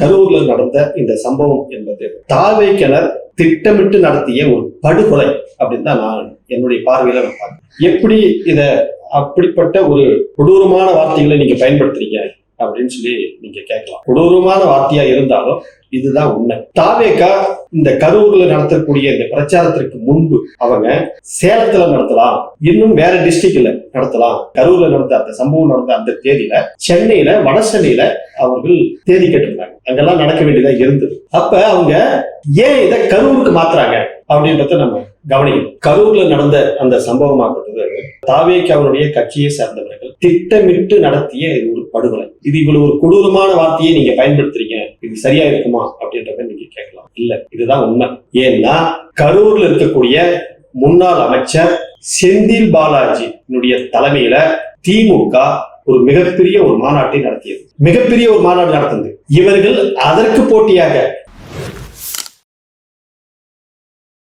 கரூர்ல நடந்த இந்த சம்பவம் என்பது தாவேக்கனர் திட்டமிட்டு நடத்திய ஒரு படுகொலை அப்படின்னு தான் நான் என்னுடைய பார்வையில நான் பார்க்கிறேன். எப்படி இத அப்படிப்பட்ட ஒரு கொடூரமான வார்த்தைகளை நீங்க பயன்படுத்துறீங்க அப்படின்னு சொல்லி நீங்க கேட்கலாம். கொடூரமான வார்த்தையா இருந்தாலும் இதுதான் உண்மை. தாவேக்கா இந்த கரூர்ல நடத்தக்கூடிய இந்த பிரச்சாரத்திற்கு முன்பு அவங்க சேலத்துல நடத்தலாம். இன்னும் வேற டிஸ்ட்ரிக்ட்ல நடத்தலாம். கரூர்ல நடந்த அந்த சம்பவம் நடந்த அந்த தேதியில சென்னையில வட சென்னையில அவர்கள் தேதி கேட்டிருந்தாங்க. அங்கெல்லாம் நடக்க வேண்டியதா இருந்தது. அப்ப அவங்க ஏன் இதை கரூருக்கு மாத்துறாங்க அப்படின்றத நம்ம கவனிக்கணும். கரூர்ல நடந்த அந்த சம்பவமாகப்பட்டது தாவேக்கு அவருடைய கட்சியை சேர்ந்தவர்கள் திட்டமிட்டு நடத்திய இது ஒரு படுகொலை. இது இவ்வளவு ஒரு கொடூரமான வார்த்தையை நீங்க பயன்படுத்துறீங்க. இது சரியா இருக்குமா அப்படின்றத இல்ல இதுதான் உண்மை. ஏன்னா கரூர்ல இருக்கக்கூடிய முன்னாள் அமைச்சர் செந்தில் பாலாஜி தலைமையில திமுக ஒரு மிகப்பெரிய ஒரு மாநாட்டை நடத்தியது. மிகப்பெரிய ஒரு மாநாடு நடந்தது இவர்கள் அதற்கு போட்டியாக